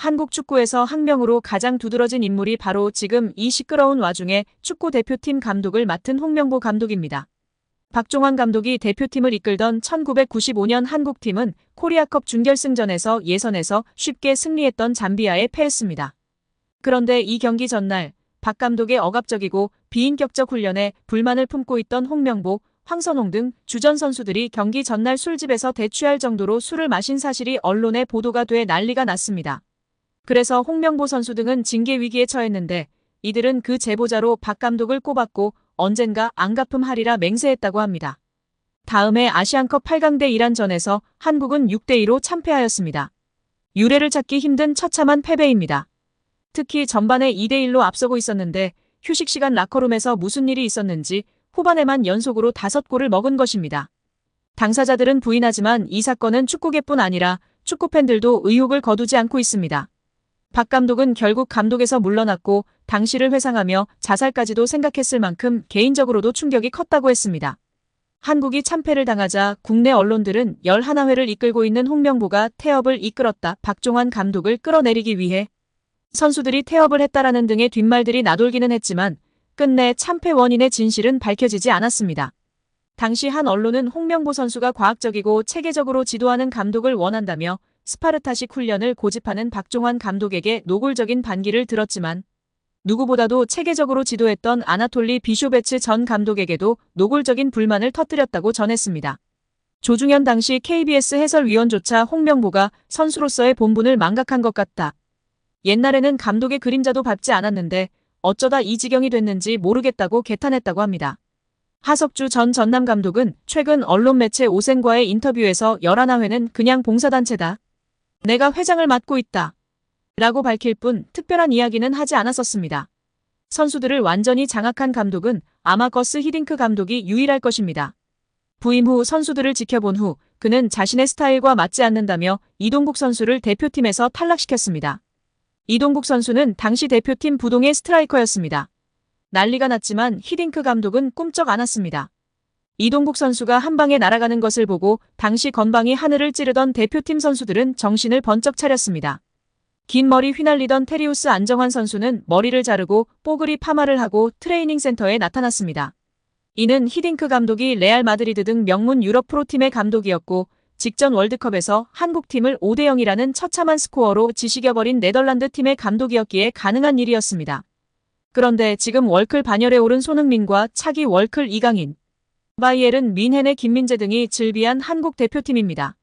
한국 축구에서 학명으로 가장 두드러진 인물이 바로 지금 이 시끄러운 와중에 축구 대표팀 감독을 맡은 홍명보 감독입니다. 박종환 감독이 대표팀을 이끌던 1995년 한국팀은 코리아컵 준결승전에서 예선에서 쉽게 승리했던 잠비아에 패했습니다. 그런데 이 경기 전날 박 감독의 억압적이고 비인격적 훈련에 불만을 품고 있던 홍명보, 황선홍 등 주전 선수들이 경기 전날 술집에서 대취할 정도로 술을 마신 사실이 언론에 보도가 돼 난리가 났습니다. 그래서 홍명보 선수 등은 징계 위기에 처했는데 이들은 그 제보자로 박 감독을 꼽았고 언젠가 안 갚음하리라 맹세했다고 합니다. 다음해 아시안컵 8강대 이란전에서 한국은 6대2로 참패하였습니다. 유례를 찾기 힘든 처참한 패배입니다. 특히 전반에 2대1로 앞서고 있었는데 휴식 시간 라커룸에서 무슨 일이 있었는지 후반에만 연속으로 5골을 먹은 것입니다. 당사자들은 부인하지만 이 사건은 축구계뿐 아니라 축구팬들도 의혹을 거두지 않고 있습니다. 박 감독은 결국 감독에서 물러났고 당시를 회상하며 자살까지도 생각했을 만큼 개인적으로도 충격이 컸다고 했습니다. 한국이 참패를 당하자 국내 언론들은 11회를 이끌고 있는 홍명보가 태업을 이끌었다 박종환 감독을 끌어내리기 위해 선수들이 태업을 했다라는 등의 뒷말들이 나돌기는 했지만 끝내 참패 원인의 진실은 밝혀지지 않았습니다. 당시 한 언론은 홍명보 선수가 과학적이고 체계적으로 지도하는 감독을 원한다며 스파르타식 훈련을 고집하는 박종환 감독에게 노골적인 반기를 들었지만 누구보다도 체계적으로 지도했던 아나톨리 비쇼베츠 전 감독에게도 노골적인 불만을 터뜨렸다고 전했습니다. 조중현 당시 KBS 해설위원조차 홍명보가 선수로서의 본분을 망각한 것 같다. 옛날에는 감독의 그림자도 밟지 않았는데 어쩌다 이 지경이 됐는지 모르겠다고 개탄했다고 합니다. 하석주 전 전남 감독은 최근 언론 매체 오센과의 인터뷰에서 11회는 그냥 봉사단체다. 내가 회장을 맡고 있다. 라고 밝힐 뿐 특별한 이야기는 하지 않았었습니다. 선수들을 완전히 장악한 감독은 아마거스 히딩크 감독이 유일할 것입니다. 부임 후 선수들을 지켜본 후 그는 자신의 스타일과 맞지 않는다며 이동국 선수를 대표팀에서 탈락시켰습니다. 이동국 선수는 당시 대표팀 부동의 스트라이커였습니다. 난리가 났지만 히딩크 감독은 꿈쩍 않았습니다. 이동국 선수가 한 방에 날아가는 것을 보고 당시 건방이 하늘을 찌르던 대표팀 선수들은 정신을 번쩍 차렸습니다. 긴 머리 휘날리던 테리우스 안정환 선수는 머리를 자르고 뽀글이 파마를 하고 트레이닝 센터에 나타났습니다. 이는 히딩크 감독이 레알 마드리드 등 명문 유럽 프로팀의 감독이었고 직전 월드컵에서 한국팀을 5대 0이라는 처참한 스코어로 지식여버린 네덜란드 팀의 감독이었기에 가능한 일이었습니다. 그런데 지금 월클 반열에 오른 손흥민과 차기 월클 이강인, 바이엘은 민헨의 김민재 등이 즐비한 한국 대표팀입니다.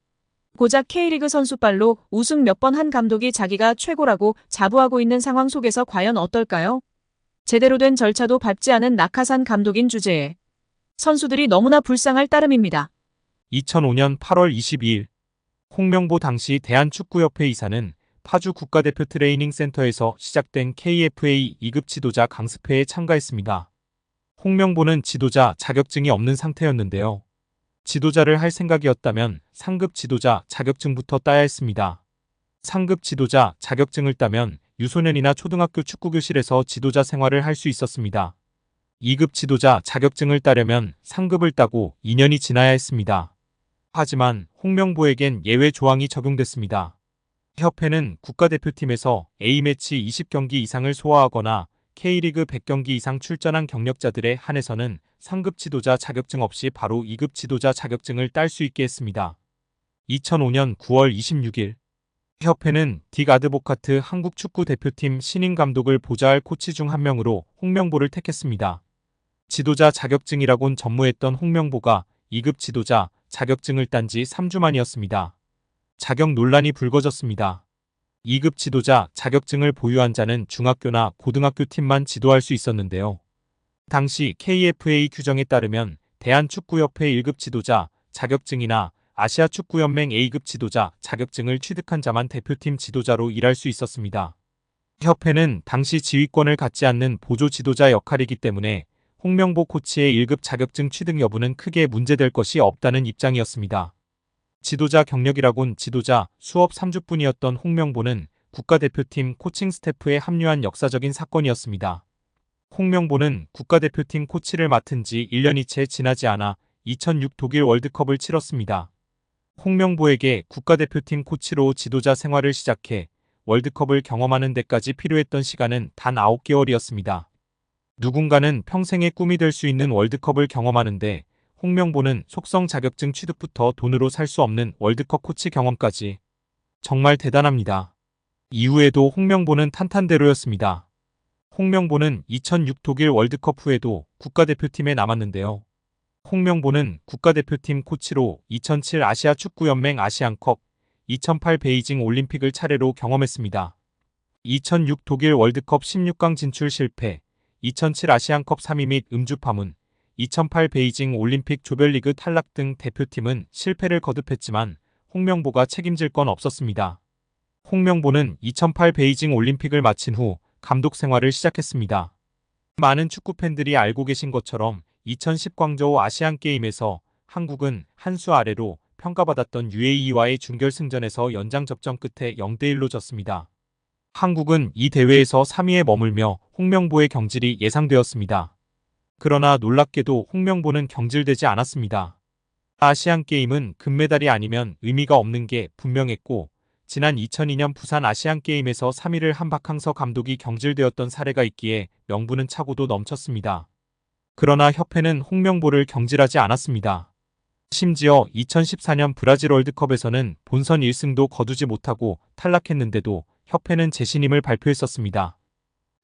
고작 K리그 선수발로 우승 몇 번 한 감독이 자기가 최고라고 자부하고 있는 상황 속에서 과연 어떨까요? 제대로 된 절차도 밟지 않은 낙하산 감독인 주제에 선수들이 너무나 불쌍할 따름입니다. 2005년 8월 22일 홍명보 당시 대한축구협회 이사는 파주 국가대표 트레이닝 센터에서 시작된 KFA 2급 지도자 강습회에 참가했습니다. 홍명보는 지도자 자격증이 없는 상태였는데요. 지도자를 할 생각이었다면 상급 지도자 자격증부터 따야 했습니다. 상급 지도자 자격증을 따면 유소년이나 초등학교 축구교실에서 지도자 생활을 할 수 있었습니다. 2급 지도자 자격증을 따려면 상급을 따고 2년이 지나야 했습니다. 하지만 홍명보에겐 예외 조항이 적용됐습니다. 협회는 국가대표팀에서 A매치 20경기 이상을 소화하거나 K리그 100경기 이상 출전한 경력자들에 한해서는 상급 지도자 자격증 없이 바로 2급 지도자 자격증을 딸 수 있게 했습니다. 2005년 9월 26일 협회는 딕 아드보카트 한국 축구 대표팀 신인 감독을 보좌할 코치 중 한 명으로 홍명보를 택했습니다. 지도자 자격증이라곤 전무했던 홍명보가 2급 지도자 자격증을 딴 지 3주 만이었습니다. 자격 논란이 불거졌습니다. 2급 지도자 자격증을 보유한 자는 중학교나 고등학교 팀만 지도할 수 있었는데요. 당시 KFA 규정에 따르면 대한축구협회 1급 지도자 자격증이나 아시아축구연맹 A급 지도자 자격증을 취득한 자만 대표팀 지도자로 일할 수 있었습니다. 협회는 당시 지휘권을 갖지 않는 보조 지도자 역할이기 때문에 홍명보 코치의 1급 자격증 취득 여부는 크게 문제될 것이 없다는 입장이었습니다. 지도자 경력이라곤 지도자 수업 3주뿐이었던 홍명보는 국가대표팀 코칭 스태프에 합류한 역사적인 사건이었습니다. 홍명보는 국가대표팀 코치를 맡은 지 1년이 채 지나지 않아 2006 독일 월드컵을 치렀습니다. 홍명보에게 국가대표팀 코치로 지도자 생활을 시작해 월드컵을 경험하는 데까지 필요했던 시간은 단 9개월이었습니다. 누군가는 평생의 꿈이 될 수 있는 월드컵을 경험하는데 홍명보는 속성 자격증 취득부터 돈으로 살 수 없는 월드컵 코치 경험까지 정말 대단합니다. 이후에도 홍명보는 탄탄대로였습니다. 홍명보는 2006 독일 월드컵 후에도 국가대표팀에 남았는데요. 홍명보는 국가대표팀 코치로 2007 아시아 축구연맹 아시안컵, 2008 베이징 올림픽을 차례로 경험했습니다. 2006 독일 월드컵 16강 진출 실패, 2007 아시안컵 3위 및 음주 파문, 2008 베이징 올림픽 조별리그 탈락 등 대표팀은 실패를 거듭했지만 홍명보가 책임질 건 없었습니다. 홍명보는 2008 베이징 올림픽을 마친 후 감독 생활을 시작했습니다. 많은 축구 팬들이 알고 계신 것처럼 2010 광저우 아시안 게임에서 한국은 한 수 아래로 평가받았던 UAE와의 준결승전에서 연장 접전 끝에 0대1로 졌습니다. 한국은 이 대회에서 3위에 머물며 홍명보의 경질이 예상되었습니다. 그러나 놀랍게도 홍명보는 경질되지 않았습니다. 아시안 게임은 금메달이 아니면 의미가 없는 게 분명했고 지난 2002년 부산 아시안 게임에서 3위를 한 박항서 감독이 경질되었던 사례가 있기에 명분은 차고도 넘쳤습니다. 그러나 협회는 홍명보를 경질하지 않았습니다. 심지어 2014년 브라질 월드컵에서는 본선 1승도 거두지 못하고 탈락했는데도 협회는 재신임을 발표했었습니다.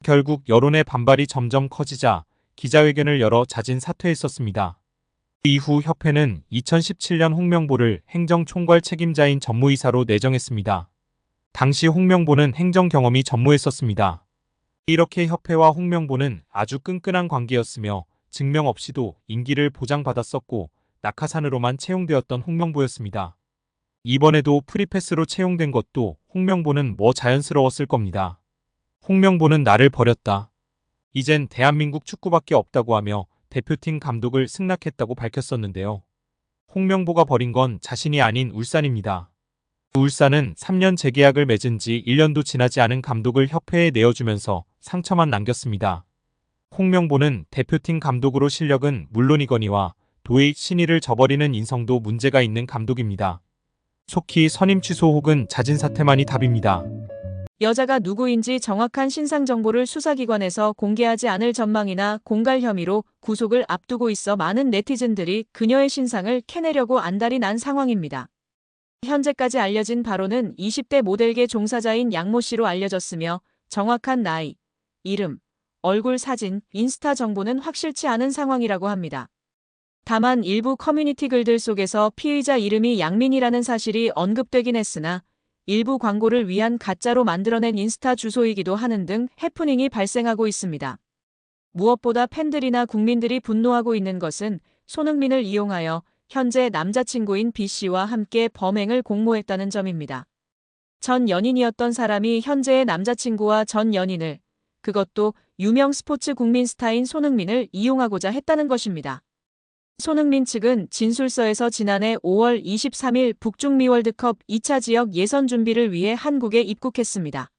결국 여론의 반발이 점점 커지자 기자회견을 열어 자진 사퇴했었습니다. 이후 협회는 2017년 홍명보를 행정총괄 책임자인 전무이사로 내정했습니다. 당시 홍명보는 행정 경험이 전무했었습니다. 이렇게 협회와 홍명보는 아주 끈끈한 관계였으며 증명 없이도 임기를 보장받았었고 낙하산으로만 채용되었던 홍명보였습니다. 이번에도 프리패스로 채용된 것도 홍명보는 뭐 자연스러웠을 겁니다. 홍명보는 나를 버렸다. 이젠 대한민국 축구밖에 없다고 하며 대표팀 감독을 승낙했다고 밝혔었는데요. 홍명보가 버린 건 자신이 아닌 울산입니다. 울산은 3년 재계약을 맺은 지 1년도 지나지 않은 감독을 협회에 내어주면서 상처만 남겼습니다. 홍명보는 대표팀 감독으로 실력은 물론이거니와 도의 신의를 저버리는 인성도 문제가 있는 감독입니다. 속히 선임 취소 혹은 자진 사퇴만이 답입니다. 여자가 누구인지 정확한 신상 정보를 수사기관에서 공개하지 않을 전망이나 공갈 혐의로 구속을 앞두고 있어 많은 네티즌들이 그녀의 신상을 캐내려고 안달이 난 상황입니다. 현재까지 알려진 바로는 20대 모델계 종사자인 양모 씨로 알려졌으며 정확한 나이, 이름, 얼굴 사진, 인스타 정보는 확실치 않은 상황이라고 합니다. 다만 일부 커뮤니티 글들 속에서 피의자 이름이 양민이라는 사실이 언급되긴 했으나 일부 광고를 위한 가짜로 만들어낸 인스타 주소이기도 하는 등 해프닝이 발생하고 있습니다. 무엇보다 팬들이나 국민들이 분노하고 있는 것은 손흥민을 이용하여 현재 남자친구인 B씨와 함께 범행을 공모했다는 점입니다. 전 연인이었던 사람이 현재의 남자친구와 전 연인을, 그것도 유명 스포츠 국민 스타인 손흥민을 이용하고자 했다는 것입니다. 손흥민 측은 진술서에서 지난해 5월 23일 북중미 월드컵 2차 지역 예선 준비를 위해 한국에 입국했습니다.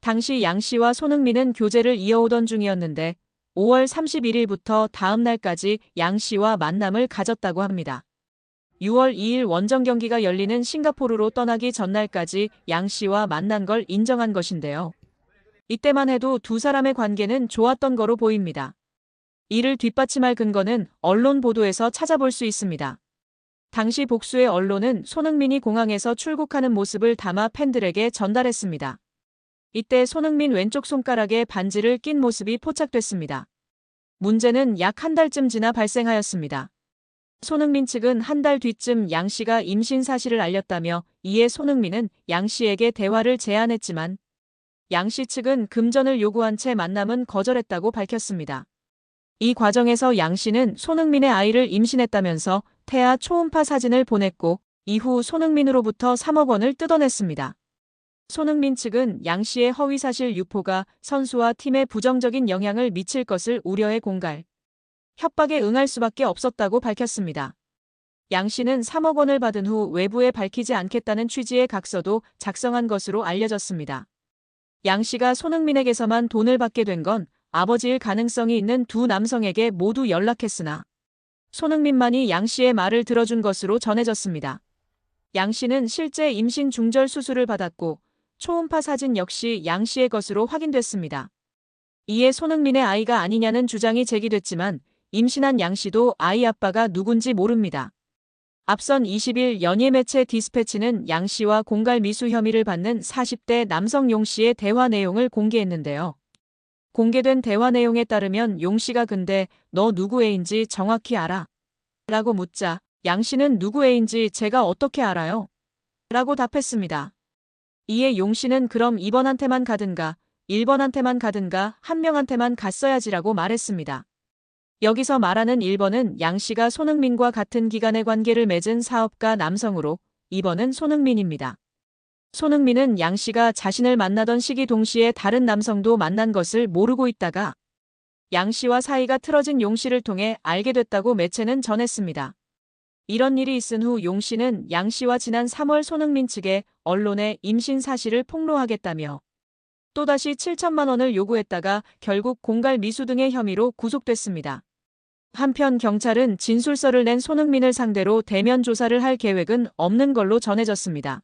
당시 양 씨와 손흥민은 교제를 이어오던 중이었는데 5월 31일부터 다음 날까지 양 씨와 만남을 가졌다고 합니다. 6월 2일 원정 경기가 열리는 싱가포르로 떠나기 전날까지 양 씨와 만난 걸 인정한 것인데요. 이때만 해도 두 사람의 관계는 좋았던 거로 보입니다. 이를 뒷받침할 근거는 언론 보도에서 찾아볼 수 있습니다. 당시 복수의 언론은 손흥민이 공항에서 출국하는 모습을 담아 팬들에게 전달했습니다. 이때 손흥민 왼쪽 손가락에 반지를 낀 모습이 포착됐습니다. 문제는 약 한 달쯤 지나 발생하였습니다. 손흥민 측은 한 달 뒤쯤 양 씨가 임신 사실을 알렸다며 이에 손흥민은 양 씨에게 대화를 제안했지만 양 씨 측은 금전을 요구한 채 만남은 거절했다고 밝혔습니다. 이 과정에서 양 씨는 손흥민의 아이를 임신했다면서 태아 초음파 사진을 보냈고 이후 손흥민으로부터 3억 원을 뜯어냈습니다. 손흥민 측은 양 씨의 허위사실 유포가 선수와 팀에 부정적인 영향을 미칠 것을 우려해 공갈, 협박에 응할 수밖에 없었다고 밝혔습니다. 양 씨는 3억 원을 받은 후 외부에 밝히지 않겠다는 취지의 각서도 작성한 것으로 알려졌습니다. 양 씨가 손흥민에게서만 돈을 받게 된 건 아버지일 가능성이 있는 두 남성에게 모두 연락했으나 손흥민만이 양 씨의 말을 들어준 것으로 전해졌습니다. 양 씨는 실제 임신 중절 수술을 받았고 초음파 사진 역시 양 씨의 것으로 확인됐습니다. 이에 손흥민의 아이가 아니냐는 주장이 제기됐지만 임신한 양 씨도 아이 아빠가 누군지 모릅니다. 앞선 20일 연예 매체 디스패치는 양 씨와 공갈 미수 혐의를 받는 40대 남성 용 씨의 대화 내용을 공개했는데요. 공개된 대화 내용에 따르면 용 씨가 근데 너 누구 애인지 정확히 알아? 라고 묻자 양 씨는 누구 애인지 제가 어떻게 알아요? 라고 답했습니다. 이에 용 씨는 그럼 2번한테만 가든가 1번한테만 가든가 한 명한테만 갔어야지라고 말했습니다. 여기서 말하는 1번은 양 씨가 손흥민과 같은 기간의 관계를 맺은 사업가 남성으로 2번은 손흥민입니다. 손흥민은 양 씨가 자신을 만나던 시기 동시에 다른 남성도 만난 것을 모르고 있다가 양 씨와 사이가 틀어진 용 씨를 통해 알게 됐다고 매체는 전했습니다. 이런 일이 있은 후 용 씨는 양 씨와 지난 3월 손흥민 측에 언론에 임신 사실을 폭로하겠다며 또다시 7천만 원을 요구했다가 결국 공갈 미수 등의 혐의로 구속됐습니다. 한편 경찰은 진술서를 낸 손흥민을 상대로 대면 조사를 할 계획은 없는 걸로 전해졌습니다.